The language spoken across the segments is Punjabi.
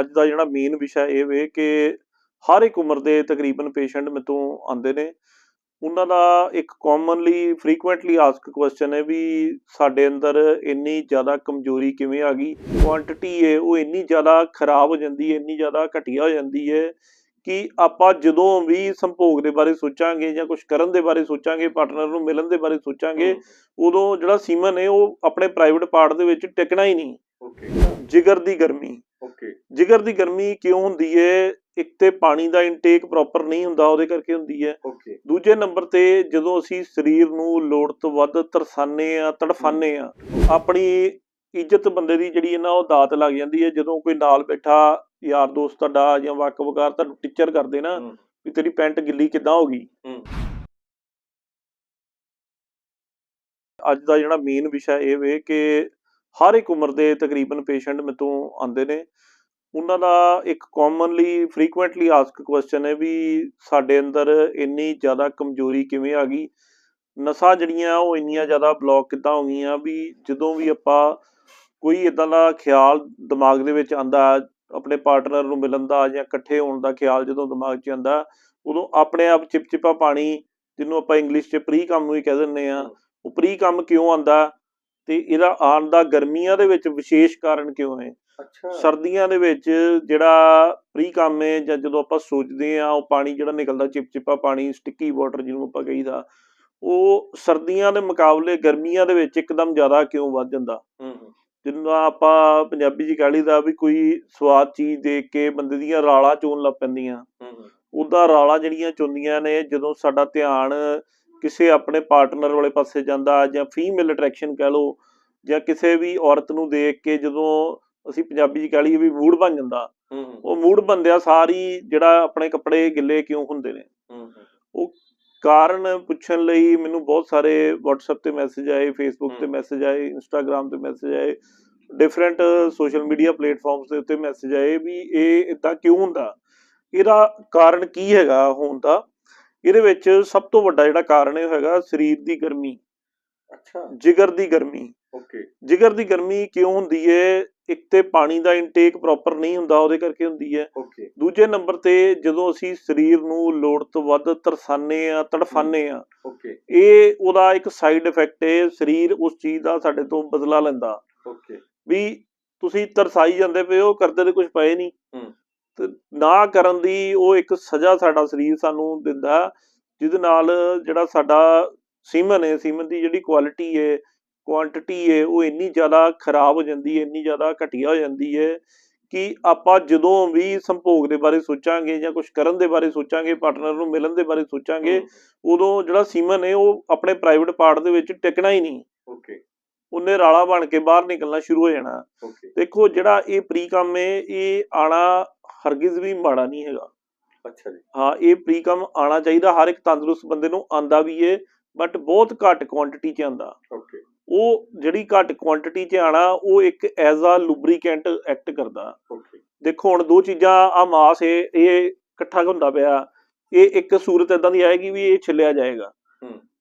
ਅੱਜ ਦਾ ਜਿਹੜਾ ਮੇਨ ਵਿਸ਼ਾ ਇਹ ਵੇ ਕਿ ਹਰ ਇੱਕ ਉਮਰ ਦੇ ਤਕਰੀਬਨ ਪੇਸ਼ੈਂਟ ਮੇਰੇ ਤੋਂ ਆਉਂਦੇ ਨੇ। ਉਹਨਾਂ ਦਾ ਇੱਕ ਕਾਮਨਲੀ ਫ੍ਰੀਕੁਐਂਟਲੀ ਆਸਕ ਕੁਐਸਚਨ ਹੈ ਵੀ ਸਾਡੇ ਅੰਦਰ ਇੰਨੀ ਜ਼ਿਆਦਾ ਕਮਜ਼ੋਰੀ ਕਿਵੇਂ ਆ ਗਈ? ਕੁਆਂਟੀਟੀ ਹੈ ਉਹ ਇੰਨੀ ਜ਼ਿਆਦਾ ਖਰਾਬ ਹੋ ਜਾਂਦੀ ਹੈ ਇੰਨੀ ਜ਼ਿਆਦਾ ਘਟੀਆ ਹੋ ਜਾਂਦੀ ਹੈ ਕਿ ਆਪਾਂ ਜਦੋਂ ਵੀ ਸੰਭੋਗ ਦੇ ਬਾਰੇ ਸੋਚਾਂਗੇ ਜਾਂ ਕੁਝ ਕਰਨ ਦੇ ਬਾਰੇ ਸੋਚਾਂਗੇ ਪਾਰਟਨਰ ਨੂੰ ਮਿਲਣ ਦੇ ਬਾਰੇ ਸੋਚਾਂਗੇ ਉਦੋਂ ਜਿਹੜਾ ਸੀਮਨ ਹੈ ਉਹ ਆਪਣੇ ਪ੍ਰਾਈਵੇਟ ਪਾਰਟ ਦੇ ਵਿੱਚ ਟਿਕਣਾ ਹੀ ਨਹੀਂ। ਓਕੇ ਜਿਗਰ ਦੀ ਗਰਮੀ। ਓਕੇ ਜਿਗਰ ਦੀ ਗਰਮੀ ਕਿਉਂ ਹੁੰਦੀ ਹੈ ਇੱਕ ਤੇ ਪਾਣੀ ਦਾ ਇਨਟੇਕ ਪ੍ਰੋਪਰ ਨਹੀਂ ਹੁੰਦਾ ਉਹਦੇ ਕਰਕੇ ਹੁੰਦੀ ਹੈ ਦੂਜੇ ਨੰਬਰ ਤੇ ਜਦੋਂ ਅਸੀਂ ਸਰੀਰ ਨੂੰ ਲੋੜ ਤੋਂ ਵੱਧ ਤਰਸਾਨੇ ਆ ਤੜਫਾਨੇ ਆ ਆਪਣੀ ਇੱਜ਼ਤ ਬੰਦੇ ਦੀ ਜਿਹੜੀ ਹੈ ਨਾ ਉਹ ਦਾਤ ਲੱਗ ਜਾਂਦੀ ਹੈ। ਜਦੋਂ ਕੋਈ ਨਾਲ ਬੈਠਾ ਯਾਰ ਦੋਸਤ ਤੁਹਾਡਾ ਜਾਂ ਵਕਵਕਾਰ ਤੁਹਾਨੂੰ ਟੀਚਰ ਕਰਦੇ ਨਾ। ਵੀ ਤੇਰੀ ਪੈਂਟ ਗਿੱਲੀ ਕਿੱਦਾਂ ਹੋ ਗਈ। ਅੱਜ ਦਾ ਜਿਹੜਾ ਮੇਨ ਵਿਸ਼ਾ ਇਹ ਵੇ ਕਿ ਹਰ ਇੱਕ ਉਮਰ ਦੇ ਤਕਰੀਬਨ ਪੇਸ਼ੈਂਟ ਮੇਰੇ ਤੋਂ ਆਉਂਦੇ ਨੇ। ਉਹਨਾਂ ਦਾ ਇੱਕ ਕਾਮਨਲੀ ਫ੍ਰੀਕੁਐਂਟਲੀ ਆਸਕ ਕੁਐਸਚਨ ਹੈ ਵੀ ਸਾਡੇ ਅੰਦਰ ਇੰਨੀ ਜ਼ਿਆਦਾ ਕਮਜ਼ੋਰੀ ਕਿਵੇਂ ਆ ਗਈ? ਨਸਾਂ ਜਿਹੜੀਆਂ ਉਹ ਇੰਨੀਆਂ ਜ਼ਿਆਦਾ ਬਲੌਕ ਕਿੱਦਾਂ ਹੋ ਗਈਆਂ ਵੀ ਜਦੋਂ ਵੀ ਆਪਾਂ ਕੋਈ ਇਦਾਂ ਦਾ ਖਿਆਲ ਦਿਮਾਗ ਦੇ ਵਿੱਚ ਆਂਦਾ ਆਪਣੇ ਪਾਰਟਨਰ ਨੂੰ ਮਿਲਣ ਦਾ ਜਾਂ ਇਕੱਠੇ ਹੋਣ ਦਾ ਖਿਆਲ ਜਦੋਂ ਦਿਮਾਗ 'ਚ ਆਂਦਾ ਉਦੋਂ ਆਪਣੇ ਆਪ ਚਿਪਚਿਪਾ ਪਾਣੀ, ਜਿਹਨੂੰ ਆਪਾਂ ਇੰਗਲਿਸ਼ 'ਚ ਪ੍ਰੀ ਕੰਮ ਵੀ ਕਹਿ ਦਿੰਦੇ ਆ ਉਹ ਪ੍ਰੀ ਕੰਮ ਕਿਉਂ ਆਂਦਾ ਤੇ ਇਹਦਾ ਆਉਣ ਦਾ ਗਰਮੀਆਂ ਦੇ ਵਿੱਚ ਵਿਸ਼ੇਸ਼ ਕਾਰਨ ਕਿਉਂ ਹੈ? ਸਰਦੀਆਂ ਦੇ ਵਿੱਚ ਜਿਹੜਾ ਪ੍ਰੀ ਕੰਮ ਹੈ ਜਾਂ ਜਦੋਂ ਆਪਾਂ ਸੋਚਦੇ ਆ ਉਹ ਪਾਣੀ ਜਿਹੜਾ ਨਿਕਲਦਾ ਚਿਪਚਿਪਾ ਪਾਣੀ ਸਟਿੱਕੀ ਵਾਟਰ ਜਿਹਨੂੰ ਆਪਾਂ ਕਹੀਦਾ ਉਹ ਸਰਦੀਆਂ ਦੇ ਮੁਕਾਬਲੇ ਗਰਮੀਆਂ ਦੇ ਵਿੱਚ ਇੱਕਦਮ ਜ਼ਿਆਦਾ ਕਿਉਂ ਵੱਧ ਜਾਂਦਾ? ਹੂੰ ਹੂੰ। ਜਿੰਨਾ ਆਪਾਂ ਪੰਜਾਬੀ ਚ ਕਹਿ ਲਈਦਾ ਵੀ ਕੋਈ ਸਵਾਦ ਚੀਜ਼ ਦੇਖ ਕੇ ਬੰਦੇ ਦੀਆਂ ਰਾਲਾਂ ਚੋਣ ਲੱਗ ਪੈਂਦੀਆਂ। ਹੂੰ ਹੂੰ। ਉਦਾਂ ਰਾਲਾਂ ਜਿਹੜੀਆਂ ਚੁੰਦੀਆਂ ਨੇ ਜਦੋਂ ਸਾਡਾ ਧਿਆਨ ਕਿਸੇ ਆਪਣੇ ਪਾਰਟਨਰ ਵਾਲੇ ਪਾਸੇ ਜਾਂਦਾ ਜਾਂ ਫੀਮੇਲ ਅਟਰੈਕਸ਼ਨ ਕਹਿ ਲਓ ਜਾਂ ਕਿਸੇ ਵੀ ਔਰਤ ਨੂੰ ਦੇਖ ਕੇ ਜਦੋਂ ਅਸੀਂ ਪੰਜਾਬੀ ਚ ਕਹਿ ਲਈਏ ਵੀ ਮੂਡ ਬਣ ਜਾਂਦਾ। ਉਹ ਮੂਡ ਬੰਦਿਆ ਸਾਰੀ ਜਿਹੜਾ ਆਪਣੇ ਕੱਪੜੇ ਗਿੱਲੇ ਕਿਉਂ ਹੁੰਦੇ ਨੇ। ਹੂੰ ਕਾਰਨ ਪੁੱਛਣ ਲਈ ਮੈਨੂੰ ਬਹੁਤ ਸਾਰੇ WhatsApp ਤੇ ਮੈਸੇਜ ਆਏ Facebook ਤੇ। ਮੈਸੇਜ ਆਏ Instagram ਤੇ ਮੈਸੇਜ ਆਏ ਡਿਫਰੈਂਟ ਸੋਸ਼ਲ ਮੀਡੀਆ ਪਲੇਟਫਾਰਮਸ ਦੇ ਉੱਤੇ ਮੈਸੇਜ ਆਏ ਵੀ ਇਹ ਇਦਾਂ ਕਿਉਂ ਹੁੰਦਾ। ਇਹਦਾ ਕਾਰਨ ਕੀ ਹੈਗਾ ਹੋਣ ਦਾ? ਇਹਦੇ ਵਿੱਚ ਸਭ ਤੋਂ ਵੱਡਾ ਜਿਹੜਾ ਕਾਰਨ ਇਹ ਹੈਗਾ ਸਰੀਰ ਦੀ ਗਰਮੀ। ਅੱਛਾ। ਜਿਗਰ ਦੀ ਗਰਮੀ। ਓਕੇ। ਜਿਗਰ ਦੀ ਗਰਮੀ ਕਿਉਂ ਹੁੰਦੀ ਹੈ ਇੱਕ ਤੇ ਪਾਣੀ ਦਾ ਇਨਟੇਕ ਪ੍ਰੋਪਰ ਨਹੀਂ ਹੁੰਦਾ ਉਹਦੇ ਕਰਕੇ ਹੁੰਦੀ ਹੈ। ਓਕੇ ਦੂਜੇ ਨੰਬਰ ਤੇ ਜਦੋਂ ਅਸੀਂ ਸਰੀਰ ਨੂੰ ਲੋੜ ਤੋਂ ਵੱਧ ਤਰਸਾਨੇ ਆ ਤੜਫਾਨੇ ਆ ਓਕੇ ਇਹ ਉਹਦਾ ਇੱਕ ਸਾਈਡ ਇਫੈਕਟ ਹੈ ਸਰੀਰ ਉਸ ਚੀਜ਼ ਦਾ ਸਾਡੇ ਤੋਂ ਬਦਲਾ ਲੈਂਦਾ। ਓਕੇ ਵੀ ਤੁਸੀਂ ਤਰਸਾਈ ਜਾਂਦੇ ਪਏ ਹੋ ਕਰਦੇ ਤੇ ਕੁਝ ਪਏ ਨਹੀਂ। ਹੂੰ। ਤੇ ਨਾ ਕਰਨ ਦੀ ਉਹ ਇੱਕ ਸਜ਼ਾ ਸਾਡਾ ਸਰੀਰ ਸਾਨੂੰ ਦਿੰਦਾ ਜਿਹਦੇ ਨਾਲ ਜਿਹੜਾ ਸਾਡਾ ਸੀਮਨ ਹੈ ਸੀਮਨ ਦੀ ਜਿਹੜੀ ਕੁਆਲਿਟੀ ਹੈ ਕੁਆਂਟੀਟੀ ਹੈ ਉਹ ਇੰਨੀ ਜ਼ਿਆਦਾ ਖਰਾਬ ਹੋ ਜਾਂਦੀ ਹੈ ਇੰਨੀ ਜ਼ਿਆਦਾ ਘਟੀਆ ਹੋ ਜਾਂਦੀ ਹੈ ਕਿ ਆਪਾਂ ਜਦੋਂ ਵੀ ਸੰਭੋਗ ਦੇ ਬਾਰੇ ਸੋਚਾਂਗੇ ਜਾਂ ਕੁਝ ਕਰਨ ਦੇ ਬਾਰੇ ਸੋਚਾਂਗੇ ਪਾਰਟਨਰ ਨੂੰ ਮਿਲਣ ਦੇ ਬਾਰੇ ਸੋਚਾਂਗੇ ਉਦੋਂ ਜਿਹੜਾ ਸੀਮਨ ਹੈ ਉਹ ਆਪਣੇ ਪ੍ਰਾਈਵੇਟ ਪਾਰਟ ਦੇ ਵਿੱਚ ਟਿਕਣਾ ਹੀ ਨਹੀਂ। ਓਕੇ ਉਹਨੇ ਰਾਲਾ ਬਣ ਕੇ ਬਾਹਰ ਨਿਕਲਣਾ ਸ਼ੁਰੂ ਹੋ ਜਾਣਾ। ਓਕੇ ਦੇਖੋ ਜਿਹੜਾ ਇਹ ਪ੍ਰੀ ਕੰਮ ਹੈ ਇਹ ਆਣਾ ਹਰਗਿਜ਼ ਵੀ ਮਾੜਾ ਨਹੀਂ ਹੈਗਾ। ਅੱਛਾ ਜੀ। ਹਾਂ ਇਹ ਪ੍ਰੀ ਕੰਮ ਆਣਾ ਚਾਹੀਦਾ ਹਰ ਇੱਕ ਤੰਦਰੁਸਤ ਬੰਦੇ ਨੂੰ ਆਂਦਾ ਵੀ ਏ ਬਟ ਬਹੁਤ ਘੱਟ ਕੁਆਂਟੀਟੀ 'ਚ ਆਂਦਾ ਓਕੇ ਉਹ ਜਿਹੜੀ ਘੱਟ ਕੁਆਂਟੀਟੀ 'ਚ ਆਣਾ ਉਹ ਇੱਕ ਐਜ਼ ਆ ਲੁਬਰੀਕੈਂਟ ਐਕਟ ਕਰਦਾ। ਦੇਖੋ ਹੁਣ ਦੋ ਚੀਜ਼ਾਂ ਆ ਮਾਸ ਇਹ ਇਹ ਇਕੱਠਾ ਹੁੰਦਾ ਪਿਆ। ਇਹ ਇੱਕ ਸੂਰਤ ਇਦਾਂ ਦੀ ਆਏਗੀ ਵੀ ਇਹ ਛਿੱਲਿਆ ਜਾਏਗਾ।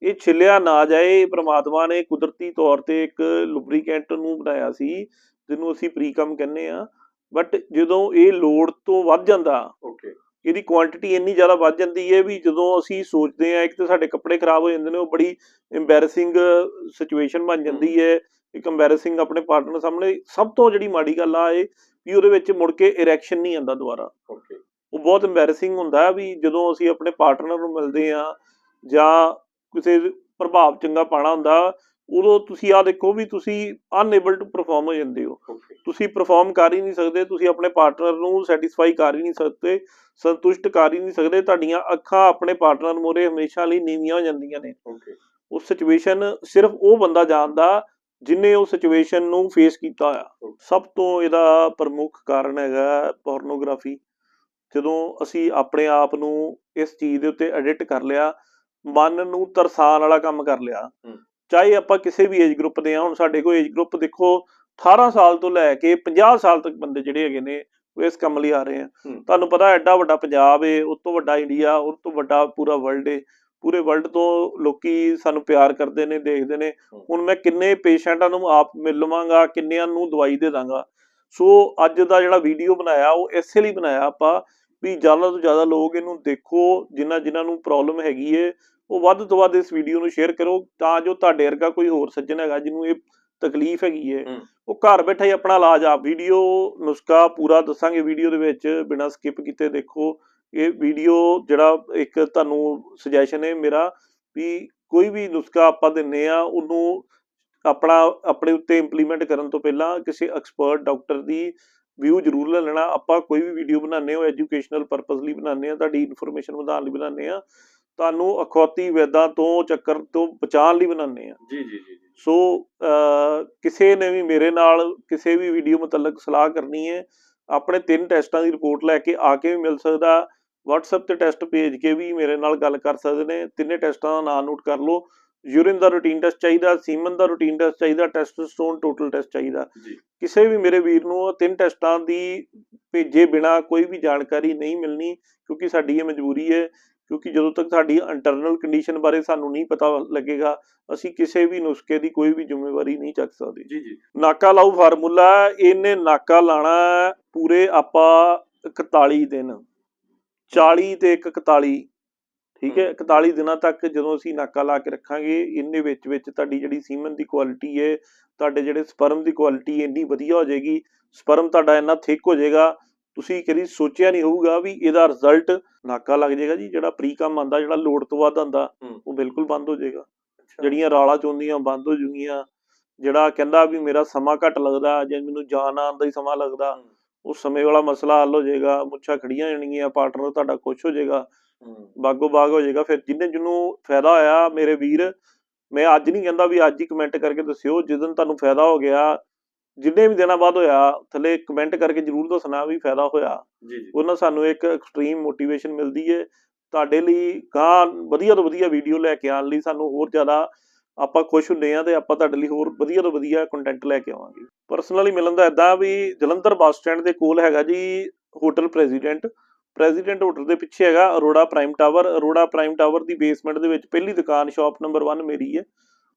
ਇਹ ਛਿੱਲਿਆ ਨਾ ਜਾਏ ਪ੍ਰਮਾਤਮਾ ਨੇ ਕੁਦਰਤੀ ਤੌਰ ਤੇ ਇੱਕ ਲੁਬਰੀਕੈਂਟ ਨੂੰ ਬਣਾਇਆ ਸੀ ਜਿਹਨੂੰ ਅਸੀਂ ਪ੍ਰੀਕਮ ਕਹਿੰਦੇ ਆ ਬਟ ਜਦੋਂ ਇਹ ਲੋੜ ਤੋਂ ਵੱਧ ਜਾਂਦਾ ਓਕੇ ਇਹਦੀ ਕੁਆਂਟੀਟੀ ਇੰਨੀ ਜ਼ਿਆਦਾ ਵੱਧ ਜਾਂਦੀ ਹੈ ਵੀ ਜਦੋਂ ਅਸੀਂ ਸੋਚਦੇ ਆ ਇੱਕ ਤਾਂ ਸਾਡੇ ਕੱਪੜੇ ਖਰਾਬ ਹੋ ਜਾਂਦੇ ਨੇ ਉਹ ਬੜੀ ਐਮਬੈਰਸਿੰਗ ਸਿਚੁਏਸ਼ਨ ਬਣ ਜਾਂਦੀ ਹੈ। ਇੱਕ ਐਮਬੈਰਸਿੰਗ ਆਪਣੇ ਪਾਰਟਨਰ ਸਾਹਮਣੇ ਸਭ ਤੋਂ ਜਿਹੜੀ ਮਾੜੀ ਗੱਲ ਆ ਇਹ ਵੀ ਉਹਦੇ ਵਿੱਚ ਮੁੜ ਕੇ ਇਰੈਕਸ਼ਨ ਨਹੀਂ ਆਉਂਦਾ ਦੁਬਾਰਾ। ਓਕੇ ਉਹ ਬਹੁਤ ਐਮਬੈਰਸਿੰਗ ਹੁੰਦਾ ਵੀ ਜਦੋਂ ਅਸੀਂ ਆਪਣੇ ਪਾਰਟਨਰ ਨੂੰ ਮਿਲਦੇ ਆ ਜਾਂ ਕਿਸੇ ਪ੍ਰਭਾਵ ਚੰਗਾ ਪਾਣਾ ਹੁੰਦਾ ਉਦੋਂ ਤੁਸੀਂ ਆ ਦੇਖੋ ਵੀ ਤੁਸੀਂ ਅਨਏਬਲ ਟੂ ਪਰਫਾਰਮ ਹੋ ਜਾਂਦੇ ਹੋ। ਤੁਸੀਂ ਪਰਫਾਰਮ ਕਰ ਹੀ ਨਹੀਂ ਸਕਦੇ ਤੁਸੀਂ ਆਪਣੇ ਪਾਰਟਨਰ ਨੂੰ ਸੈਟੀਸਫਾਈ ਕਰ ਹੀ ਨਹੀਂ ਸਕਦੇ ਸੰਤੁਸ਼ਟ ਕਰ ਹੀ ਨਹੀਂ ਸਕਦੇ ਤੁਹਾਡੀਆਂ ਅੱਖਾਂ ਆਪਣੇ ਪਾਰਟਨਰ ਮੋਰੇ ਹਮੇਸ਼ਾ ਲਈ ਨੀਵੀਆਂ ਹੋ ਜਾਂਦੀਆਂ ਨੇ। ਉਹ ਸਿਚੁਏਸ਼ਨ ਸਿਰਫ ਉਹ ਬੰਦਾ ਜਾਣਦਾ ਜਿਨੇ ਉਹ ਸਿਚੁਏਸ਼ਨ ਨੂੰ ਫੇਸ ਕੀਤਾ ਹੋਇਆ। ਸਭ ਤੋਂ ਇਹਦਾ ਪ੍ਰਮੁੱਖ ਕਾਰਨ ਹੈਗਾ ਪੋਰਨੋਗ੍ਰਾਫੀ ਜਦੋਂ ਅਸੀਂ ਆਪਣੇ ਆਪ ਨੂੰ ਇਸ ਚੀਜ਼ ਦੇ ਉੱਤੇ ਐਡਿਟ ਕਰ ਲਿਆ ਮਨ ਨੂੰ ਤਰਸਾਨ ਵਾਲਾ ਕੰਮ ਕਰ ਲਿਆ। ਚਾਹੇ ਆਪਾਂ ਕਿਸੇ ਵੀ ਏਜ ਗਰੁੱਪ ਦੇ ਆ ਹੁਣ ਸਾਡੇ ਕੋਲ ਏਜ ਗਰੁੱਪ ਦੇਖੋ 18 ਸਾਲ ਤੋਂ ਲੈ ਕੇ 50 ਸਾਲ ਤੱਕ ਬੰਦੇ ਜਿਹੜੇ ਹੈਗੇ ਨੇ ਉਹ ਇਸ ਕੰਮ ਲਈ ਆ ਰਹੇ ਆ। ਤੁਹਾਨੂੰ ਪਤਾ ਐਡਾ ਵੱਡਾ ਪੰਜਾਬ ਏ ਉਸ ਤੋਂ ਵੱਡਾ ਇੰਡੀਆ ਉਸ ਤੋਂ ਵੱਡਾ ਪੂਰਾ ਵਰਲਡ ਏ ਪੂਰੇ ਵਰਲਡ ਤੋਂ ਲੋਕੀ ਸਾਨੂੰ ਪਿਆਰ ਕਰਦੇ ਨੇ ਦੇਖਦੇ ਨੇ। ਹੁਣ ਮੈਂ ਕਿੰਨੇ ਪੇਸ਼ੈਂਟਾਂ ਨੂੰ ਆਪ ਮਿਲ ਲਵਾਂਗਾ ਕਿੰਨਿਆਂ ਨੂੰ ਦਵਾਈ ਦੇ ਦਾਂਗਾ ਸੋ ਅੱਜ ਦਾ ਜਿਹੜਾ ਵੀਡੀਓ ਬਣਾਇਆ ਉਹ ਇਸੇ ਲਈ ਬਣਾਇਆ ਆਪਾਂ ਵੀ ਜ਼ਿਆਦਾ ਤੋਂ ਜ਼ਿਆਦਾ ਲੋਕ ਇਹਨੂੰ ਦੇਖੋ ਜਿਨ੍ਹਾਂ ਜਿਨ੍ਹਾਂ ਨੂੰ ਪ੍ਰੋਬਲਮ ਹੈਗੀ ਏ ਉਹ ਵੱਧ ਤੋਂ ਵੱਧ ਇਸ ਵੀਡੀਓ ਨੂੰ ਸ਼ੇਅਰ ਕਰੋ ਤਾਂ ਜੋ ਤੁਹਾਡੇ ਵਰਗਾ ਕੋਈ ਹੋਰ ਸੱਜਣ ਹੈਗਾ ਜਿਹਨੂੰ ਇਹ ਤਕਲੀਫ ਹੈਗੀ ਏ ਹੂੰ। ਉਹ ਘਰ ਬੈਠਾ ਹੀ ਆਪਣਾ ਇਲਾਜ ਆਪ ਵੀਡੀਓ ਨੁਸਖਾ ਪੂਰਾ ਦੱਸਾਂਗੇ ਵੀਡੀਓ ਦੇ ਵਿੱਚ ਬਿਨਾਂ ਸਕਿਪ ਕੀਤੇ ਦੇਖੋ। ਇਹ ਵੀਡੀਓ ਜਿਹੜਾ ਇੱਕ ਤੁਹਾਨੂੰ ਸੁਜੈਸ਼ਨ ਹੈ ਮੇਰਾ ਵੀ ਕੋਈ ਵੀ ਨੁਸਖਾ ਆਪਾਂ ਦਿੰਨੇ ਆ ਉਹਨੂੰ ਆਪਣਾ ਆਪਣੇ ਉੱਤੇ ਇੰਪਲੀਮੈਂਟ ਕਰਨ ਤੋਂ ਪਹਿਲਾਂ ਕਿਸੇ ਐਕਸਪਰਟ ਡਾਕਟਰ ਦੀ ਵਿਊ ਜ਼ਰੂਰ ਲੈ ਲੈਣਾ। ਆਪਾਂ ਕੋਈ ਵੀ ਵੀਡੀਓ ਬਣਾਉਂਦੇ ਹੋ ਐਜੂਕੇਸ਼ਨਲ ਪਰਪਸ ਲਈ ਬਣਾਉਂਦੇ ਆ ਤੁਹਾਡੀ ਇਨਫੋਰਮੇਸ਼ਨ ਵਧਾਉਣ ਲਈ ਬਣਾਉਂਦੇ ਆ ਤੁਹਾਨੂੰ ਅਖੌਤੀ ਵੈਦਾਂ ਤੋਂ ਚੱਕਰ ਤੋਂ ਬਚਾਉਣ ਲਈ ਬਣਾਉਂਦੇ ਆ ਜੀ ਜੀ ਜੀ ਸੋ ਕਿਸੇ ਨੇ ਵੀ ਮੇਰੇ ਨਾਲ ਕਿਸੇ ਵੀ ਵੀਡੀਓ ਮੁਤਲਕ ਸਲਾਹ ਕਰਨੀ ਹੈ ਆਪਣੇ ਤਿੰਨ ਟੈਸਟਾਂ ਦੀ ਰਿਪੋਰਟ ਲੈ ਕੇ ਆ ਕੇ ਵੀ ਮਿਲ ਸਕਦਾ। WhatsApp ਤੇ ਟੈਸਟ ਭੇਜ ਕੇ ਵੀ ਮੇਰੇ ਨਾਲ ਗੱਲ ਕਰ ਸਕਦੇ ਨੇ। ਤਿੰਨੇ ਟੈਸਟਾਂ ਦਾ ਨਾਮ ਨੋਟ ਕਰ ਲਓ। ਯੂਰਿਨ ਦਾ ਰੂਟੀਨ ਟੈਸਟ ਚਾਹੀਦਾ ਸੀਮਨ ਦਾ ਰੂਟੀਨ ਟੈਸਟ ਚਾਹੀਦਾ ਟੈਸਟੋਸਟੋਨ ਟੋਟਲ ਟੈਸਟ ਚਾਹੀਦਾ। ਕਿਸੇ ਵੀ ਮੇਰੇ ਵੀਰ ਨੂੰ ਤਿੰਨ ਟੈਸਟਾਂ ਦੀ ਭੇਜੇ ਬਿਨਾ ਕੋਈ ਵੀ ਜਾਣਕਾਰੀ ਨਹੀਂ ਮਿਲਣੀ ਕਿਉਂਕਿ ਸਾਡੀ ਇਹ ਮਜਬੂਰੀ ਹੈ ਕਿਉਂਕਿ ਜਦੋਂ ਤੱਕ ਸਾਡੀ ਇੰਟਰਨਲ ਕੰਡੀਸ਼ਨ ਬਾਰੇ ਸਾਨੂੰ ਨਹੀਂ ਪਤਾ ਲੱਗੇਗਾ ਅਸੀਂ ਕਿਸੇ ਵੀ ਨੁਸਖੇ ਦੀ ਕੋਈ ਵੀ ਜ਼ਿੰਮੇਵਾਰੀ ਨਹੀਂ ਚੱਕ ਸਕਦੇ। ਜੀ ਜੀ। ਨਾਕਾ ਲਾਊ ਫਾਰਮੂਲਾ ਇਹਨੇ ਨਾਕਾ ਲਾਣਾ ਪੂਰੇ ਆਪਾਂ 41 ਦਿਨ। 40 ਤੇ ਇੱਕ 41 ਠੀਕ ਹੈ? 41 ਦਿਨਾਂ ਤੱਕ ਜਦੋਂ ਅਸੀਂ ਨਾਕਾ ਲਾ ਕੇ ਰੱਖਾਂਗੇ ਇਹਨੇ ਵਿੱਚ ਵਿੱਚ ਤੁਹਾਡੀ ਜਿਹੜੀ ਸੀਮਨ ਦੀ ਕੁਆਲਿਟੀ ਹੈ ਤੁਹਾਡੇ ਜਿਹੜੇ ਸਪਰਮ ਦੀ ਕੁਆਲਿਟੀ ਇੰਨੀ ਵਧੀਆ ਹੋ ਜਾਏਗੀ ਸਪਰਮ ਤੁਹਾਡਾ ਇੰਨਾ ਥਿਕ ਹੋ ਜਾਏਗਾ ਤੁਸੀਂ ਕਦੀ ਸੋਚਿਆ ਨਹੀਂ ਹੋਊਗਾ ਵੀ ਇਹਦਾ ਰਿਜ਼ਲਟ ਨਾਕਾ ਲੱਗ ਜਾਏਗਾ ਜੀ ਜਿਹੜਾ ਪ੍ਰੀ ਕੰਮ ਆਂਦਾ ਜਿਹੜਾ ਲੋਡ ਤੋਂ ਵੱਧ ਆਂਦਾ। ਉਹ ਬਿਲਕੁਲ ਬੰਦ ਹੋ ਜਾਏਗਾ ਜਿਹੜੀਆਂ ਰਾਲਾਂ ਚੋਂਦੀਆਂ ਬੰਦ ਹੋ ਜੂਗੀਆਂ ਜਿਹੜਾ ਕਹਿੰਦਾ ਵੀ ਮੇਰਾ ਸਮਾਂ ਘੱਟ ਲੱਗਦਾ ਜਾਂ ਮੈਨੂੰ ਜਾਨ ਆਉਣ ਦਾ ਹੀ ਸਮਾਂ ਲੱਗਦਾ। ਉਸ ਸਮੇਂ ਵਾਲਾ ਮਸਲਾ ਹੱਲ ਹੋ ਜਾਏਗਾ ਮੁੱਛਾਂ ਖੜੀਆਂ ਜਾਣਗੀਆਂ ਪਾਰਟਨਰ ਤੁਹਾਡਾ ਖੁਸ਼ ਹੋ ਜਾਏਗਾ ਬਾਗੋ ਬਾਗ ਹੋ ਜਾਏਗਾ ਫਿਰ ਜਿੰਨੇ ਜਿਹਨੂੰ ਫਾਇਦਾ ਹੋਇਆ ਮੇਰੇ ਵੀਰ ਮੈਂ ਅੱਜ ਨਹੀਂ ਕਹਿੰਦਾ ਵੀ ਅੱਜ ਹੀ ਕਮੈਂਟ ਕਰਕੇ ਦੱਸਿਓ ਜਦੋਂ ਤੁਹਾਨੂੰ ਫਾਇਦਾ ਹੋ ਗਿਆ ਜਿੰਨੇ ਵੀ ਦਿਨਾਂ ਬਾਅਦ ਹੋਇਆ ਥੱਲੇ ਕਮੈਂਟ ਕਰਕੇ ਜਰੂਰ ਦੱਸਣਾ ਵੀ ਫਾਇਦਾ ਹੋਇਆ। ਜੀ ਜੀ। ਉਹਨਾਂ ਸਾਨੂੰ ਇੱਕ ਐਕਸਟ੍ਰੀਮ ਮੋਟੀਵੇਸ਼ਨ ਮਿਲਦੀ ਹੈ ਤੁਹਾਡੇ ਲਈ ਗਾਂ ਵਧੀਆ ਤੋਂ ਵਧੀਆ ਵੀਡੀਓ ਲੈ ਕੇ ਆਉਣ ਲਈ ਸਾਨੂੰ ਹੋਰ ਜ਼ਿਆਦਾ ਆਪਾਂ ਖੁਸ਼ ਹੁੰਦੇ ਆ ਤੇ ਆਪਾਂ ਤੁਹਾਡੇ ਲਈ ਹੋਰ ਵਧੀਆ ਤੋਂ ਵਧੀਆ ਕੰਟੈਂਟ ਲੈ ਕੇ ਆਵਾਂਗੇ। ਪਰਸਨਲੀ ਮਿਲਣ ਦਾ ਇਦਾਂ ਵੀ ਜਲੰਧਰ ਬੱਸ ਸਟੈਂਡ ਦੇ ਕੋਲ ਹੈਗਾ ਜੀ ਹੋਟਲ ਪ੍ਰੈਜ਼ੀਡੈਂਟ ਪ੍ਰੈਜ਼ੀਡੈਂਟ ਹੋਟਲ ਦੇ ਪਿੱਛੇ ਹੈਗਾ Arora prime tower Arora prime tower ਦੀ ਬੇਸਮੈਂਟ ਦੇ ਵਿੱਚ ਪਹਿਲੀ ਦੁਕਾਨ ਸ਼ਾਪ ਨੰਬਰ 1 ਮੇਰੀ ਹੈ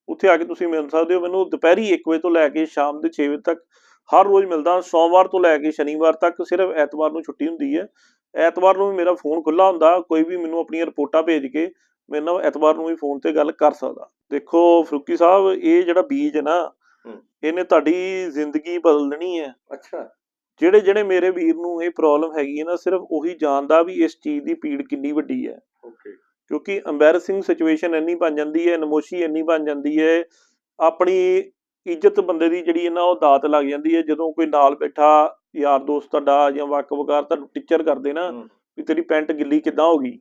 ਉੱਥੇ ਆ ਕੇ ਤੁਸੀਂ ਮਿਲ ਸਕਦੇ ਹੋ। ਮੈਨੂੰ ਦੁਪਹਿਰੀ 1 ਵਜੇ ਤੋਂ ਲੈ ਕੇ ਸ਼ਾਮ ਦੇ 6 ਵਜੇ ਤੱਕ ਹਰ ਰੋਜ਼ ਮਿਲਦਾ। ਸੋਮਵਾਰ ਤੋਂ ਲੈ ਕੇ ਸ਼ਨੀਵਾਰ ਤੱਕ ਸਿਰਫ ਐਤਵਾਰ ਨੂੰ ਛੁੱਟੀ ਹੁੰਦੀ ਹੈ। ਐਤਵਾਰ ਨੂੰ ਵੀ ਮੇਰਾ ਫੋਨ ਖੁੱਲਾ ਹੁੰਦਾ। ਕੋਈ ਵੀ ਮੈਨੂੰ ਆਪਣੀਆਂ ਰਿਪੋਰਟਾਂ ਭੇਜ ਕੇ ਮੇਰੇ ਨਾਲ ਐਤਵਾਰ ਨੂੰ ਵੀ ਫੋਨ ਤੇ ਗੱਲ ਕਰ ਸਕਦਾ। ਦੇਖੋ ਫਰੂਕੀ ਸਾਹਿਬ ਇਹ ਜਿਹੜਾ ਬੀਜ ਹੈ ਨਾ। ਇਹਨੇ ਤੁਹਾਡੀ ਜ਼ਿੰਦਗੀ ਬਦਲ ਦੇਣੀ ਹੈ। ਅੱਛਾ। ਜਿਹੜੇ ਜਿਹੜੇ ਮੇਰੇ ਵੀਰ ਨੂੰ ਇਹ ਪ੍ਰੋਬਲਮ ਹੈਗੀ ਹੈ ਨਾ ਸਿਰਫ ਉਹੀ ਜਾਣਦਾ ਵੀ ਇਸ ਚੀਜ਼ ਦੀ ਪੀੜ ਕਿੰਨੀ ਵੱਡੀ ਹੈ। ਓਕੇ ਕਿਉਂਕਿ ਐਮਬੈਰਸਿੰਗ ਸਿਚੁਏਸ਼ਨ ਇੰਨੀ ਬਣ ਜਾਂਦੀ ਹੈ ਨਮੋਸ਼ੀ ਇੰਨੀ ਬਣ ਜਾਂਦੀ ਹੈ ਆਪਣੀ ਇੱਜ਼ਤ ਬੰਦੇ ਦੀ ਜਿਹੜੀ ਹੈ ਨਾ ਉਹ ਦਾਤ ਲੱਗ ਜਾਂਦੀ ਹੈ। ਜਦੋਂ ਕੋਈ ਨਾਲ ਬੈਠਾ ਯਾਰ ਦੋਸਤ ਤੁਹਾਡਾ ਜਾਂ ਵਕ ਵਕਾਰ ਤੁਹਾਨੂੰ ਟੀਚਰ ਕਰਦੇ ਨਾ। ਵੀ ਤੇਰੀ ਪੈਂਟ ਗਿੱਲੀ ਕਿੱਦਾਂ ਹੋ ਗਈ।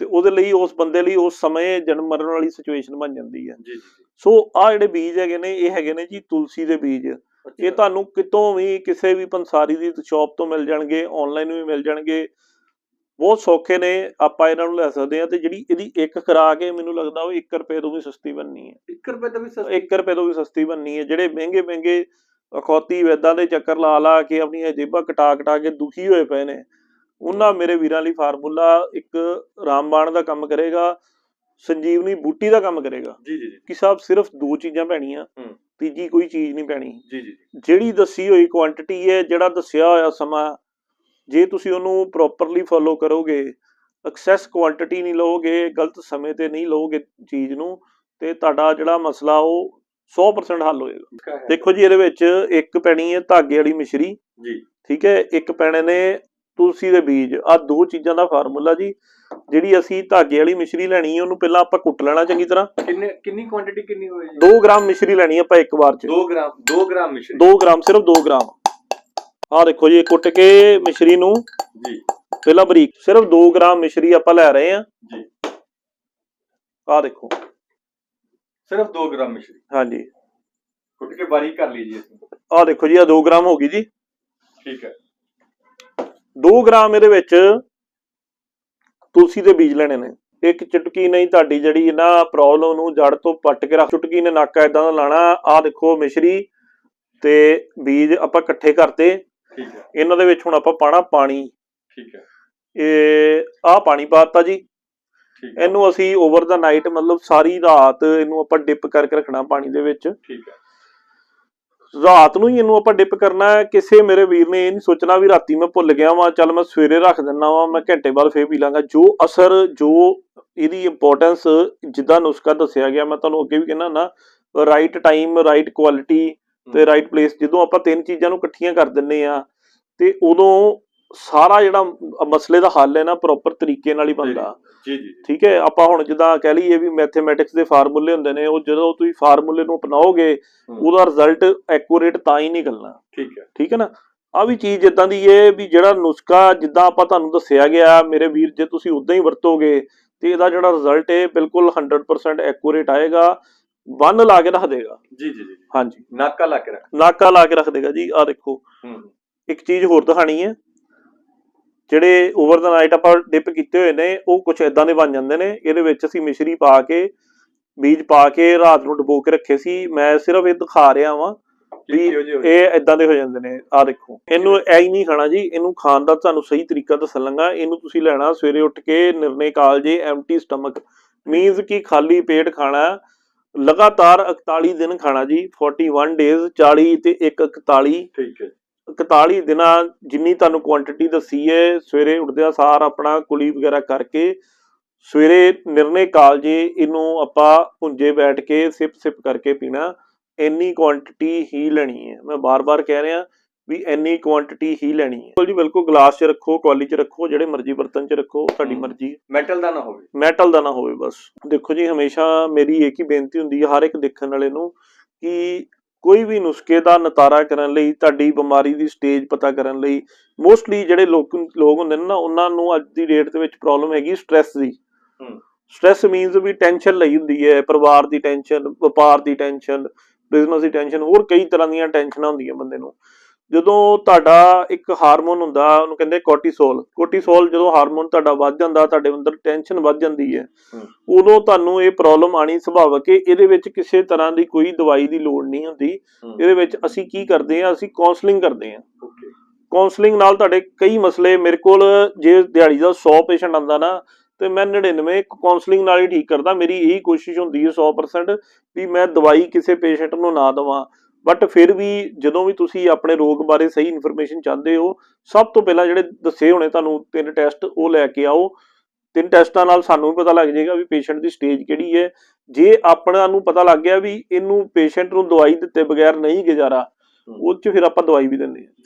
ਤੇ ਉਹਦੇ ਲਈ ਉਸ ਬੰਦੇ ਲਈ ਉਸ ਸਮੇਂ ਜਨਮ ਮਰਨ ਵਾਲੀ ਸਿਚੁਏਸ਼ਨ ਬਣ ਜਾਂਦੀ ਹੈ। ਸੋ ਆ ਜਿਹੜੇ ਬੀਜ ਹੈਗੇ ਨੇ ਇਹ ਹੈਗੇ ਨੇ ਜੀ ਤੁਲਸੀ ਦੇ ਬੀਜ। ਇਹ ਤੁਹਾਨੂੰ ਕਿਤੋਂ ਵੀ ਕਿਸੇ ਵੀ ਪੰਸਾਰੀ ਦੀ ਸ਼ਾਪ ਤੋਂ ਮਿਲ ਜਾਣਗੇ ਆਨਲਾਈਨ ਵੀ ਮਿਲ ਜਾਣਗੇ। ਬਹੁਤ ਸੌਖੇ ਨੇ ਆਪਾਂ ਇਹਨਾਂ ਨੂੰ ਲੈ ਸਕਦੇ ਆ ਤੇ ਜਿਹੜੀ ਇਹਦੀ ਇੱਕ ਖੁਰਾਕ ਹੈ ਮੈਨੂੰ ਲੱਗਦਾ ਉਹ 1 ਰੁਪਏ ਤੋਂ ਵੀ ਸਸਤੀ ਬਣਨੀ ਹੈ। 1 ਰੁਪਏ ਦਾ ਵੀ ਸਸਤੀ? 1 ਰੁਪਏ ਤੋਂ ਵੀ ਸਸਤੀ ਬਣਨੀ ਹੈ ਜਿਹੜੇ ਮਹਿੰਗੇ ਮਹਿੰਗੇ ਅਖੌਤੀ ਵੈਦਾਂ ਦੇ ਚੱਕਰ ਲਾ ਲਾ ਕੇ ਆਪਣੀਆਂ ਜੇਬਾਂ ਕਟਾ ਕਟਾ ਕੇ ਦੁਖੀ ਹੋਏ ਪਏ ਨੇ ਉਹਨਾਂ ਮੇਰੇ ਵੀਰਾਂ ਲਈ ਫਾਰਮੂਲਾ ਇੱਕ ਰਾਮਬਾਣ ਦਾ ਕੰਮ ਕਰੇਗਾ ਸੰਜੀਵਨੀ ਬੂਟੀ ਦਾ ਕੰਮ ਕਰੇਗਾ। ਜੀ ਜੀ ਜੀ। ਕਿ ਸਾਹਿਬ ਸਿਰਫ ਦੋ ਚੀਜ਼ਾਂ ਪੈਣੀਆਂ। ਤੀਜੀ ਕੋਈ ਚੀਜ਼ ਨਹੀਂ ਪੈਣੀ। ਜੀ ਜੀ ਜਿਹੜੀ ਦੱਸੀ ਹੋਈ ਕੁਆਂਟੀਟੀ ਹੈ ਜਿਹੜਾ ਦੱਸਿਆ ਹੋਇਆ ਸਮਾਂ ਜੇ ਤੁਸੀਂ ਉਹਨੂੰ ਪ੍ਰੋਪਰਲੀ ਫੋਲੋ ਕਰੋਗੇ ਐਕਸੈਸ ਕੁਆਂਟੀਟੀ ਨਹੀਂ ਲਓਗੇ ਗਲਤ ਸਮੇਂ ਤੇ ਨਹੀਂ ਲਓਗੇ ਚੀਜ਼ ਨੂੰ ਤੇ ਤੁਹਾਡਾ ਜਿਹੜਾ ਮਸਲਾ ਉਹ 100% ਹੱਲ ਹੋਏਗਾ। ਦੇਖੋ ਜੀ ਇਹਦੇ ਵਿੱਚ ਇੱਕ ਪੈਣੀ ਹੈ ਧਾਗੇ ਵਾਲੀ ਮਿਸ਼ਰੀ। ਜੀ। ਠੀਕ ਹੈ ਇੱਕ ਪੈਣੇ ਨੇ ਤੁਲਸੀ ਦੇ ਬੀਜ। ਆ ਦੋ ਚੀਜ਼ਾਂ ਦਾ ਫਾਰਮੂਲਾ ਜੀ ਜਿਹੜੀ ਅਸੀਂ ਧਾਗੇ ਵਾਲੀ ਮਿਸ਼ਰੀ ਲੈਣੀ ਹੈ ਉਹਨੂੰ ਪਹਿਲਾਂ ਆਪਾਂ ਕੁੱਟ ਲੈਣਾ ਚੰਗੀ ਤਰ੍ਹਾਂ। ਕਿੰਨੇ ਕਿੰਨੀ ਕੁਆਂਟੀਟੀ ਕਿੰਨੀ ਜੀ 2 ਗ੍ਰਾਮ ਮਿਸ਼ਰੀ ਲੈਣੀ ਆਪਾਂ ਇੱਕ ਵਾਰ ਚ। 2 ਗ੍ਰਾਮ 2 ਗ੍ਰਾਮ ਮਿਸ਼ਰੀ। 2 ਗ੍ਰਾਮ ਸਿਰਫ 2 ਗ੍ਰਾਮ। ਆਹ ਦੇਖੋ ਜੀ ਕੁੱਟ ਕੇ ਮਿਸ਼ਰੀ ਨੂੰ ਜੀ। ਪਹਿਲਾਂ ਬਰੀਕ ਸਿਰਫ 2 ਗ੍ਰਾਮ ਮਿਸ਼ਰੀ ਆਪਾਂ ਲੈ ਰਹੇ ਹਾਂ। ਜੀ। ਆਹ ਦੇਖੋ। ਸਿਰਫ 2 ਗ੍ਰਾਮ ਮਿਸ਼ਰੀ। ਹਾਂਜੀ। ਕੁੱਟ ਕੇ ਬਾਰੀਕ ਕਰ ਲੀजिए ਅਸੀਂ। ਆਹ ਦੇਖੋ ਜੀ ਆ 2 ਗ੍ਰਾਮ ਹੋ ਗਈ ਜੀ। ਠੀਕ ਹੈ। 2 ਗ੍ਰਾਮ ਇਹਦੇ ਵਿੱਚ ਤੁਲਸੀ ਦੇ ਬੀਜ ਲੈਣੇ ਨੇ। ਇੱਕ ਚੁਟਕੀ ਨਹੀਂ ਤੁਹਾਡੀ ਜਿਹੜੀ ਨਾ ਪ੍ਰੋਬਲਮ ਨੂੰ ਜੜ ਤੋਂ ਪੱਟ ਕੇ ਰੱਖ ਚੁਟਕੀ ਨੇ ਨਾਕਾ ਇਦਾਂ ਦਾ ਲਾਣਾ। ਆਹ ਦੇਖੋ ਮਿਸ਼ਰੀ ਤੇ ਬੀਜ ਆਪਾਂ ਇਕੱਠੇ ਕਰਤੇ। ਠੀਕ ਹੈ। ਇਹਨਾਂ ਦੇ ਵਿੱਚ ਹੁਣ ਆਪਾਂ ਪਾਣਾ ਪਾਣੀ। ਠੀਕ ਹੈ। ਇਹ ਆਹ ਪਾਣੀ ਪਾਤਾ ਜੀ। ਇਹਨੂੰ ਅਸੀਂ ਓਵਰ ਦਾ ਨਾਈਟ ਮਤਲਬ ਸਾਰੀ ਰਾਤ ਇਹਨੂੰ ਆਪਾਂ ਡਿਪ ਕਰਕੇ ਰੱਖਣਾ ਪਾਣੀ ਦੇ ਵਿੱਚ। ਠੀਕ ਹੈ। ਰਾਤ ਨੂੰ ਹੀ ਇਹਨੂੰ ਆਪਾਂ ਡਿਪ ਕਰਨਾ ਹੈ। ਕਿਸੇ ਮੇਰੇ ਵੀਰ ਨੇ ਇਹ ਨਹੀਂ ਸੋਚਣਾ ਵੀ ਰਾਤੀ ਮੈਂ ਭੁੱਲ ਗਿਆ ਵਾਂ ਚੱਲ ਮੈਂ ਸਵੇਰੇ ਰੱਖ ਦਿੰਨਾ ਵਾਂ ਮੈਂ ਘੰਟੇ ਬਾਅਦ ਫੇਰ ਪੀ ਲਾਂਗਾ। ਜੋ ਅਸਰ ਜੋ ਇਹਦੀ ਇੰਪੋਰਟੈਂਸ ਜਿੱਦਾਂ ਨੁਸਖਾ ਦੱਸਿਆ ਗਿਆ ਮੈਂ ਤੁਹਾਨੂੰ ਅੱਗੇ ਵੀ ਕਹਿੰਦਾ ਨਾ ਰਾਈਟ ਟਾਈਮ ਰਾਈਟ ਕੁਆਲਿਟੀ ਤੇ ਰਾਈਟ ਪਲੇਸ ਜਦੋਂ ਆਪਾਂ ਤਿੰਨ ਚੀਜ਼ਾਂ ਨੂੰ ਇਕੱਠੀਆਂ ਕਰ ਦਿੰਨੇ ਆ ਤੇ ਉਦੋਂ ਸਾਰਾ ਜਿਹੜਾ ਮਸਲੇ ਦਾ ਹੱਲ ਹੈ ਨਾ ਪ੍ਰੋਪਰ ਤਰੀਕੇ ਨਾਲ ਹੀ ਬਣਦਾ। ਜੀ ਜੀ ਠੀਕ ਹੈ? ਆਪਾਂ ਹੁਣ ਜਿੱਦਾਂ ਕਹਿ ਲਈਏ ਵੀ ਮੈਥਮੈਟਿਕਸ ਦੇ ਫਾਰਮੂਲੇ ਹੁੰਦੇ ਨੇ ਉਹ ਜਦੋਂ ਤੁਸੀਂ ਫਾਰਮੂਲੇ ਨੂੰ ਅਪਣਾਓਗੇ ਉਹਦਾ ਰਿਜ਼ਲਟ ਐਕੂਰੇਟ ਤਾਂ ਹੀ ਨਿਕਲਣਾ। ਠੀਕ ਹੈ। ਠੀਕ ਹੈ ਨਾ? ਆ ਵੀ ਚੀਜ਼ ਇਦਾਂ ਦੀ ਏ ਵੀ ਜਿਹੜਾ ਨੁਸਖਾ ਜਿੱਦਾਂ ਆਪਾਂ ਤੁਹਾਨੂੰ ਦੱਸਿਆ ਗਿਆ ਮੇਰੇ ਵੀਰ ਜੇ ਤੁਸੀਂ ਉਦਾਂ ਹੀ ਵਰਤੋਗੇ ਤੇ ਇਹਦਾ ਜਿਹੜਾ ਰਿਜ਼ਲਟ ਹੈ ਬਿਲਕੁਲ 100% ਐਕੂਰੇਟ ਆਏਗਾ। ਬੰਨ ਲਾ ਕੇ ਰੱਖ ਦੇਗਾ। ਜੀ ਜੀ ਜੀ। ਹਾਂਜੀ। ਨਾਕਾ ਲਾ ਕੇ ਰੱਖ। ਨਾਕਾ ਲਾ ਕੇ ਰੱਖ ਦੇਗਾ ਜੀ ਆ ਦੇਖੋ। ਹੂੰ। ਇੱਕ ਚੀਜ਼ ਹੋਰ ਦਿਖਾਣੀ ਹੈ। ਜਿਹੜੇ ਓਵਰ ਦਾ ਨਾਈਟ ਆਪਾਂ ਡਿਪ ਕੀਤੇ ਹੋਏ ਨੇ ਉਹ ਕੁਝ ਇਦਾਂ ਦੇ ਬਣ ਜਾਂਦੇ ਨੇ। ਇਹਦੇ ਵਿੱਚ ਅਸੀਂ ਮਿਸ਼ਰੀ ਪਾ ਕੇ ਬੀਜ ਪਾ ਕੇ ਰਾਤ ਨੂੰ ਡੁਬੋ ਕੇ ਰੱਖੇ ਸੀ। ਮੈਂ ਸਿਰਫ ਇਹ ਦਿਖਾ ਰਿਹਾ ਵਾਂ ਵੀ? ਇਹ ਇਦਾਂ ਦੇ ਹੋ ਜਾਂਦੇ ਨੇ। ਆ ਦੇਖੋ। ਇਹਨੂੰ ਐ ਹੀ। ਨਹੀਂ ਖਾਣਾ ਜੀ। ਇਹਨੂੰ ਖਾਣ ਦਾ ਤੁਹਾਨੂੰ ਸਹੀ ਤਰੀਕਾ ਦੱਸਣ ਲੱਗਾ। ਇਹਨੂੰ ਤੁਸੀਂ ਲੈਣਾ ਸਵੇਰੇ ਉੱਠ ਕੇ ਨਿਰਣੇ ਕਾਲਜੇ ਐਮਟੀ ਸਟਮਕ ਮੀਨਸ ਕਿ ਖਾਲੀ ਪੇਟ ਖਾਣਾ। ਲਗਾਤਾਰ 41 ਦਿਨ ਖਾਣਾ ਜੀ 41 ਡੇਜ਼ 40 ਤੇ 1 41 ਠੀਕ ਹੈ। 41 ਦਿਨਾਂ ਜਿੰਨੀ ਤੁਹਾਨੂੰ ਕੁਆਂਟੀਟੀ ਦੱਸੀ ਹੈ ਸਵੇਰੇ ਉੱਠਦਿਆਂ ਸਾਰ ਆਪਣਾ ਕੁਲੀ ਵਗੈਰਾ ਕਰਕੇ ਸਵੇਰੇ ਨਿਰਣੇ ਕਾਲਜੇ ਇਹਨੂੰ ਆਪਾਂ ਪੁੰਜੇ ਬੈਠ ਕੇ ਸਿਪ ਸਿਪ ਕਰਕੇ ਪੀਣਾ ਇੰਨੀ ਕੁਆਂਟੀਟੀ ਹੀ ਲੈਣੀ ਹੈ। ਮੈਂ ਬਾਰ-ਬਾਰ ਕਹਿ ਰਿਹਾ ਵੀ ਇੰਨੀ ਕੁਆਂਟੀਟੀ ਹੀ ਲੈਣੀ ਹੈ। ਬਿਲਕੁਲ ਜੀ ਬਿਲਕੁਲ ਗਲਾਸ 'ਚ ਰੱਖੋ ਕੌਲੀ 'ਚ ਰੱਖੋ ਜਿਹੜੇ ਮਰਜ਼ੀ ਬਰਤਨ 'ਚ ਰੱਖੋ ਤੁਹਾਡੀ। ਮਰਜ਼ੀ ਹੈ। ਮੈਟਲ ਦਾ ਨਾ ਹੋਵੇ। ਮੈਟਲ ਦਾ ਨਾ ਹੋਵੇ ਬਸ। ਦੇਖੋ ਜੀ ਹਮੇਸ਼ਾ ਮੇਰੀ ਇੱਕ ਹੀ ਬੇਨਤੀ ਹੁੰਦੀ ਹੈ ਹਰ ਇੱਕ ਦੇਖਣ ਵਾਲੇ ਨੂੰ ਕਿ ਕੋਈ ਵੀ ਨੁਸਖੇ ਦਾ ਨਤਾਰਾ ਕਰਨ ਲਈ ਤੁਹਾਡੀ ਬਿਮਾਰੀ ਦੀ ਸਟੇਜ ਪਤਾ ਕਰਨ ਲਈ ਮੋਸਟਲੀ ਜਿਹੜੇ ਲੋਕ ਲੋਕ ਹੁੰਦੇ ਨੇ ਨਾ ਉਹਨਾਂ ਨੂੰ ਅੱਜ ਦੀ ਡੇਟ ਦੇ ਵਿੱਚ ਪ੍ਰੋਬਲਮ ਹੈਗੀ ਸਟ੍ਰੈਸ ਦੀ। ਸਟ੍ਰੈਸ ਮੀਨਸ ਵੀ ਟੈਨਸ਼ਨ ਲਈ ਹੁੰਦੀ ਹੈ ਪਰਿਵਾਰ ਦੀ ਟੈਨਸ਼ਨ ਵਪਾਰ ਦੀ ਟੈਨਸ਼ਨ ਬਿਜ਼ਨਸ ਦੀ ਟੈਨਸ਼ਨ ਹੋਰ ਕਈ ਤਰ੍ਹਾਂ ਦੀਆਂ ਟੈਨਸ਼ਨਾਂ ਹੁੰਦੀਆਂ ਬੰਦੇ ਨੂੰ। ਜਦੋਂ ਤੁਹਾਡਾ ਇੱਕ ਹਾਰਮੋਨ ਹੁੰਦਾ ਉਹਨੂੰ ਕਹਿੰਦੇ ਕੋਰਟੀਸੋਲ ਕੋਰਟੀਸੋਲ ਜਦੋਂ ਹਾਰਮੋਨ ਤੁਹਾਡਾ ਵੱਧ ਜਾਂਦਾ ਤੁਹਾਡੇ ਅੰਦਰ ਟੈਨਸ਼ਨ ਵੱਧ ਜਾਂਦੀ ਹੈ। ਉਦੋਂ ਤੁਹਾਨੂੰ ਇਹ ਪ੍ਰੋਬਲਮ ਆਣੀ ਸੁਭਾਵਕ ਹੈ। ਇਹਦੇ ਵਿੱਚ ਕਿਸੇ ਤਰ੍ਹਾਂ ਦੀ ਕੋਈ ਦਵਾਈ ਦੀ ਲੋੜ ਨਹੀਂ ਹੁੰਦੀ। ਇਹਦੇ ਵਿੱਚ ਅਸੀਂ ਕੀ ਕਰਦੇ ਹਾਂ ਅਸੀਂ ਕਾਉਂਸਲਿੰਗ ਕਰਦੇ ਹਾਂ। ਓਕੇ। ਕਾਉਂਸਲਿੰਗ ਨਾਲ ਤੁਹਾਡੇ ਕਈ ਮਸਲੇ ਮੇਰੇ ਕੋਲ ਜੇ ਦਿਹਾੜੀ ਦਾ 100 ਪੇਸ਼ੈਂਟ ਆਂਦਾ ਨਾ ਤੇ ਮੈਂ 99 ਕਾਉਂਸਲਿੰਗ ਨਾਲ ਹੀ ਠੀਕ ਕਰਦਾ। ਮੇਰੀ ਇਹੀ ਕੋਸ਼ਿਸ਼ ਹੁੰਦੀ ਹੈ 100% ਵੀ ਮੈਂ ਦਵਾਈ ਕਿਸੇ ਪੇਸ਼ੈਂਟ ਨੂੰ ਨਾ ਦਵਾਂ। ਬਟ ਫਿਰ ਵੀ ਜਦੋਂ ਵੀ ਤੁਸੀਂ ਆਪਣੇ ਰੋਗ ਬਾਰੇ ਸਹੀ ਇਨਫੋਰਮੇਸ਼ਨ ਚਾਹੁੰਦੇ ਹੋ ਸਭ ਤੋਂ ਪਹਿਲਾਂ ਜਿਹੜੇ ਦੱਸੇ ਹੋਣੇ ਤੁਹਾਨੂੰ ਤਿੰਨ ਟੈਸਟ ਉਹ ਲੈ ਕੇ ਆਓ। ਤਿੰਨ ਟੈਸਟਾਂ ਨਾਲ ਸਾਨੂੰ ਵੀ ਪਤਾ ਲੱਗ ਜਾਏਗਾ ਵੀ ਪੇਸ਼ੈਂਟ ਦੀ ਸਟੇਜ ਕਿਹੜੀ ਹੈ। ਜੇ ਆਪਣਾ ਨੂੰ ਪਤਾ ਲੱਗ ਗਿਆ ਵੀ ਇਹਨੂੰ ਪੇਸ਼ੈਂਟ ਨੂੰ ਦਵਾਈ ਦਿੱਤੇ ਬਗੈਰ ਨਹੀਂ ਗੁਜ਼ਾਰਾ। ਉਹ 'ਚ ਫਿਰ ਆਪਾਂ ਦਵਾਈ ਵੀ ਦਿੰਦੇ ਹਾਂ।